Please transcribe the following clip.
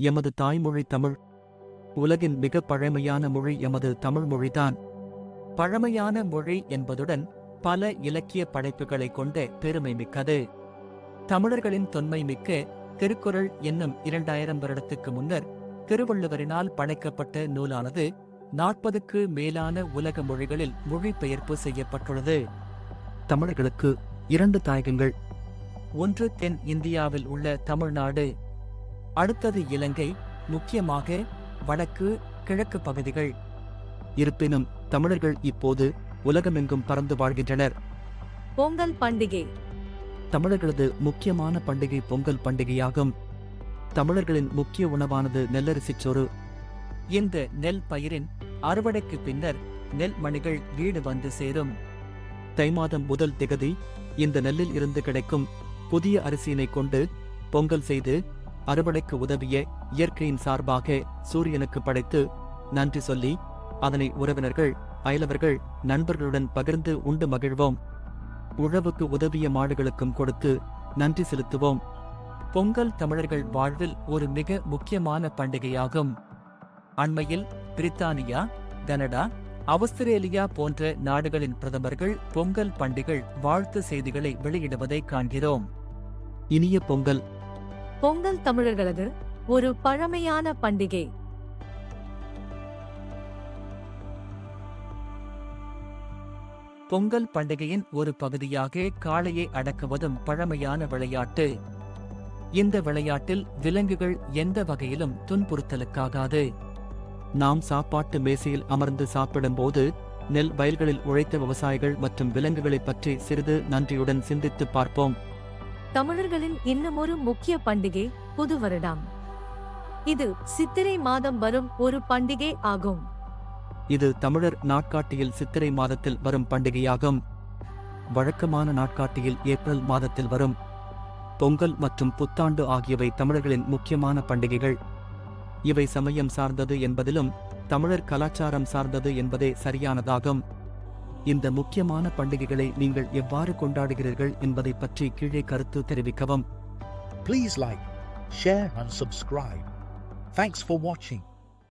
எமது தாய்மொழி தமிழ். உலகின் மிக பழமையான மொழி எமது தமிழ் மொழிதான். பழமையான மொழி என்பதுடன் பல இலக்கிய படைப்புகளை கொண்ட பெருமை மிக்கது. தமிழர்களின் தொன்மை மிக்க திருக்குறள் என்னும் இரண்டாயிரம் வருடத்துக்கு முன்னர் திருவள்ளுவரினால் படைக்கப்பட்ட நூலானது நாற்பதுக்கு மேலான உலக மொழிகளில் மொழிபெயர்ப்பு செய்யப்பட்டுள்ளது. தமிழர்களுக்கு இரண்டு தாயகங்கள். ஒன்று தென் இந்தியாவில் உள்ள தமிழ்நாடு அடுத்தது இலங்கை முக்கியமாக வடக்கு கிழக்கு பகுதிகள். இருப்பினும் தமிழர்கள் இப்போது உலகமெங்கும் பறந்து வாழ்கின்றனர். பொங்கல் பண்டிகை. தமிழர்களது முக்கியமான பண்டிகை பொங்கல் பண்டிகையாகும். தமிழர்களின் முக்கிய உணவானது நெல்லரிசிச் சோறு. இந்த நெல் பயிரின் அறுவடைக்கு பின்னர் நெல் மணிகள் வீடு வந்து சேரும். தை மாதம் முதல் திகதி இந்த நெல்லில் இருந்து கிடைக்கும் புதிய அரிசியினை கொண்டு பொங்கல் செய்து அறுவடைக்கு உதவிய இயற்கையின் சார்பாக சூரியனுக்கு படைத்து நன்றி சொல்லி அதனை உறவினர்கள் அயலவர்கள் நண்பர்களுடன் பகிர்ந்து உண்டு மகிழ்வோம். உழவுக்கு உதவிய மாடுகளுக்கும் கொடுத்து நன்றி செலுத்துவோம். பொங்கல் தமிழர்கள் வாழ்வில் ஒரு மிக முக்கியமான பண்டிகையாகும். அண்மையில் பிரித்தானியா கனடா ஆஸ்திரேலியா போன்ற நாடுகளின் பிரதமர்கள் பொங்கல் பண்டிகை வாழ்த்து செய்திகளை வெளியிடுவதை காண்கிறோம். இனிய பொங்கல் பொங்கல் தமிழர்களது ஒரு பழமையான பண்டிகை. பொங்கல் பண்டிகையின் ஒரு பகுதியாக காளையை அடக்குவதும் பழமையான விளையாட்டு. இந்த விளையாட்டில் விலங்குகள் எந்த வகையிலும் துன்புறுத்தலுக்காகாது. நாம் சாப்பாட்டு மேசையில் அமர்ந்து சாப்பிடும்போது நெல் வயல்களில் உழைத்த விவசாயிகள் மற்றும் விலங்குகளைப் பற்றி சிறிது நன்றியுடன் சிந்தித்து பார்ப்போம். தமிழர்களின் இன்னுமொரு முக்கிய பண்டிகை புது வருடம். இது சித்திரை மாதம் வரும் ஒரு பண்டிகை ஆகும். இது தமிழர் நாட்காட்டியில் சித்திரை மாதத்தில் வரும் பண்டிகையாகும். வழக்கமான நாட்காட்டியில் ஏப்ரல் மாதத்தில் வரும். பொங்கல் மற்றும் புத்தாண்டு ஆகியவை தமிழர்களின் முக்கியமான பண்டிகைகள். இவை சமயம் சார்ந்தது என்பதிலும் தமிழர் கலாச்சாரம் சார்ந்தது என்பதே சரியானதாகும். இந்த முக்கியமான பண்டிகைகளை நீங்கள் எவ்வாறு கொண்டாடுகிறீர்கள் என்பதை பற்றி கீழே கருத்து தெரிவிக்கவும். Please like share and subscribe thanks for வாட்சிங்